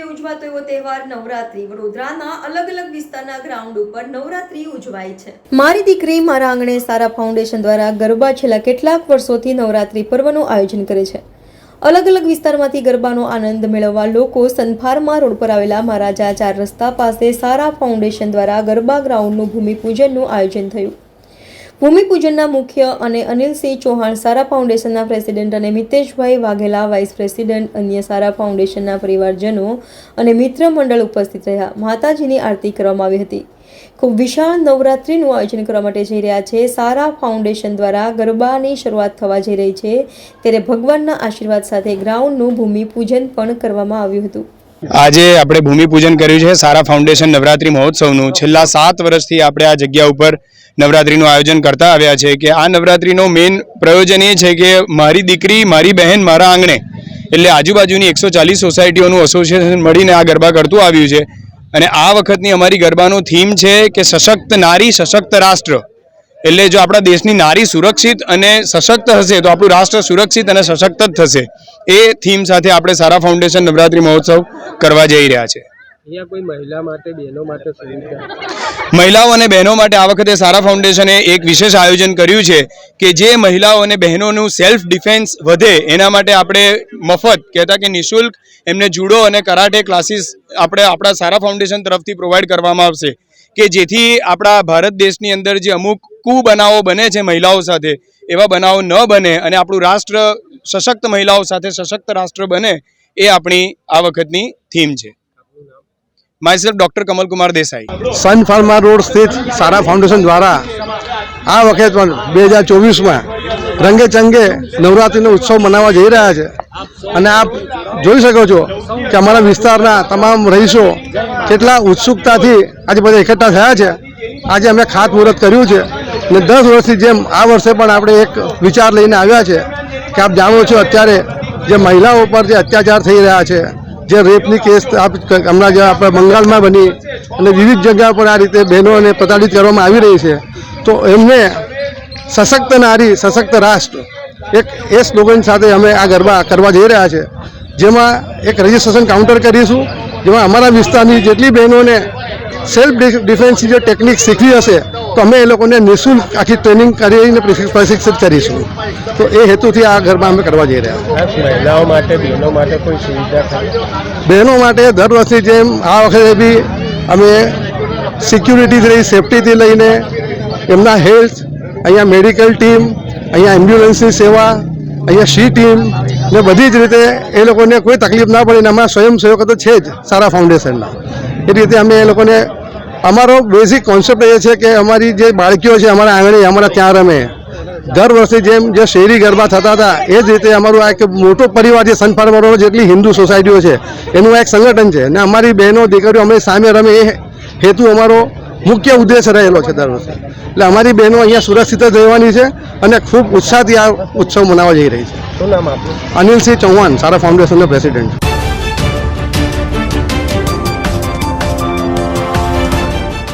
તહેવાર નવરાત્રી. વડોદરાના અલગ અલગ વિસ્તારના ગ્રાઉન્ડ ઉપર નવરાત્રી ઉજવાય છે. મારી દીકરી, મારા આંગણે સારા ફાઉન્ડેશન દ્વારા ગરબા છેલ્લા કેટલાક વર્ષોથી નવરાત્રી પર્વનું આયોજન કરે છે. અલગ અલગ વિસ્તારમાંથી ગરબાનો આનંદ મેળવવા લોકો સનફાર્મા રોડ પર આવેલા મહારાજા ચાર રસ્તા પાસે સારા ફાઉન્ડેશન દ્વારા ગરબા ગ્રાઉન્ડનું ભૂમિપૂજનનું આયોજન થયું. ભૂમિપૂજનના મુખ્ય અને અનિલસિંહ ચૌહાણ સારા ફાઉન્ડેશનના પ્રેસિડેન્ટ અને મિતેશભાઈ વાઘેલા વાઇસ પ્રેસિડેન્ટ અન્ય સારા ફાઉન્ડેશનના પરિવારજનો અને મિત્ર મંડળ ઉપસ્થિત રહ્યા. માતાજીની આરતી કરવામાં આવી હતી. ખૂબ વિશાળ નવરાત્રિનું આયોજન કરવા માટે જઈ રહ્યા છે. સારા ફાઉન્ડેશન દ્વારા ગરબાની શરૂઆત થવા જઈ રહી છે. ત્યારે ભગવાનના આશીર્વાદ સાથે ગ્રાઉન્ડનું ભૂમિપૂજન પણ કરવામાં આવ્યું હતું. આજે આપણે ભૂમિપૂજન કર્યું છે સારા ફાઉન્ડેશન નવરાત્રી મહોત્સવનું. છેલ્લા સાત વર્ષથી આપણે આ જગ્યા ઉપર નવરાત્રીનું આયોજન કરતા આવ્યા છે કે આ નવરાત્રીનો મેઇન પ્રયોજન એ છે કે મારી દીકરી, મારી બહેન, મારા આંગણે, એટલે આજુબાજુની એકસો ચાલીસ સોસાયટીઓનું એસોસિએશન મળીને આ ગરબા કરતું આવ્યું છે. અને આ વખતની અમારી ગરબાનું થીમ છે કે સશક્ત નારી, સશક્ત રાષ્ટ્ર. એટલે જો આપણા દેશની નારી સુરક્ષિત અને સશક્ત હશે તો આપણું રાષ્ટ્ર સુરક્ષિત અને સશક્ત જ થશે. એ થીમ સાથે આપણે સારા ફાઉન્ડેશન નવરાત્રી મહોત્સવ કરવા જઈ રહ્યા છે. કોઈ મહિલા માટે બહેનો માટે મહિલાઓ અને બહેનો માટે આ વખતે સારા ફાઉન્ડેશને એક વિશેષ આયોજન કર્યું છે કે જે મહિલાઓ અને બહેનોનું સેલ્ફ ડિફેન્સ વધે એના માટે આપણે મફત કહેતા કે નિઃશુલ્ક એમને જુડો અને કરાટે ક્લાસીસ આપણે આપણા સારા ફાઉન્ડેશન તરફથી પ્રોવાઈડ કરવામાં આવશે. કે જેથી આપણા ભારત દેશની અંદર જે અમુક કુબનાવો બને છે મહિલાઓ સાથે, એવા બનાવો ન બને અને આપણું રાષ્ટ્ર સશક્ત મહિલાઓ સાથે સશક્ત રાષ્ટ્ર બને, એ આપણી આ વખતની થીમ છે. Myself doctor Kamalkumar Desai. Sun Pharma road સ્થિત સારા ફાઉન્ડેશન દ્વારા આ વખત પણ બે હજાર ચોવીસમાં રંગે ચંગે નવરાત્રિનો ઉત્સવ મનાવવા જઈ રહ્યા છે. અને આપ જોઈ શકો છો કે અમારા વિસ્તારના તમામ રહીશો કેટલા ઉત્સુકતાથી આજે બધા એકઠા થયા છે. આજે અમે ખાતમુહૂર્ત કર્યું છે અને દસ વર્ષથી જેમ આ વર્ષે પણ આપણે એક વિચાર લઈને આવ્યા છે કે આપ જાણો છો અત્યારે જે મહિલાઓ પર જે અત્યાચાર થઈ રહ્યા છે, જે રેપની કેસ આપ હમણાં જે આપણે બંગાળમાં બની અને વિવિધ જગ્યા પર આ રીતે બહેનોને પ્રતાડિત કરવામાં આવી રહી છે, તો એમને સશક્ત નારી, સશક્ત રાષ્ટ્ર એક એ સ્લોગન સાથે અમે આ ગરબા કરવા જઈ રહ્યા છે. જેમાં એક રજિસ્ટ્રેશન કાઉન્ટર કરીશું જેમાં અમારા વિસ્તારની જેટલી બહેનોને સેલ્ફ ડિફેન્સની જે ટેકનિક શીખવી હશે તો અમે એ લોકોને નિઃશુલ્ક આખી ટ્રેનિંગ કરીને પ્રશિક્ષિત કરીશું. તો એ હેતુથી આ ગરબા અમે કરવા જઈ રહ્યા મહિલાઓ માટે બહેનો માટે કોઈ સુવિધા બહેનો માટે દર વર્ષની જેમ આ વખતે બી અમે સિક્યુરિટીથી લઈ સેફટીથી લઈને એમના હેલ્થ અહીંયા મેડિકલ ટીમ અહીંયા એમ્બ્યુલન્સની સેવા અહીંયા સી ટીમ ને બધી જ રીતે એ લોકોને કોઈ તકલીફ ના પડે ને અમારા સ્વયંસેવકો તો છે જ સારા ફાઉન્ડેશનના એ રીતે અમે એ લોકોને અમારો બેઝિક કોન્સેપ્ટ એ છે કે અમારી જે બાળકીઓ છે અમારા આંગણે, અમારા ત્યાં રમે. દર વર્ષે જેમ જે શેરી ગરબા થતા હતા, એ જ રીતે અમારું આ એક મોટો પરિવાર છે સનફાર્મરો જેટલી હિન્દુ સોસાયટીઓ છે, એનું આ એક સંગઠન છે. અને અમારી બહેનો, દીકરીઓ અમે સામે રમે એ હેતુ અમારો મુખ્ય ઉદ્દેશ રહેલો છે દર વર્ષે એટલે અમારી બહેનો અહીંયા સુરક્ષિત જ રહેવાની છે અને ખૂબ ઉત્સાહથી આ ઉત્સવ મનાવવા જઈ રહી છે. અનિલસિંહ ચૌહાણ સારા ફાઉન્ડેશનના પ્રેસિડેન્ટ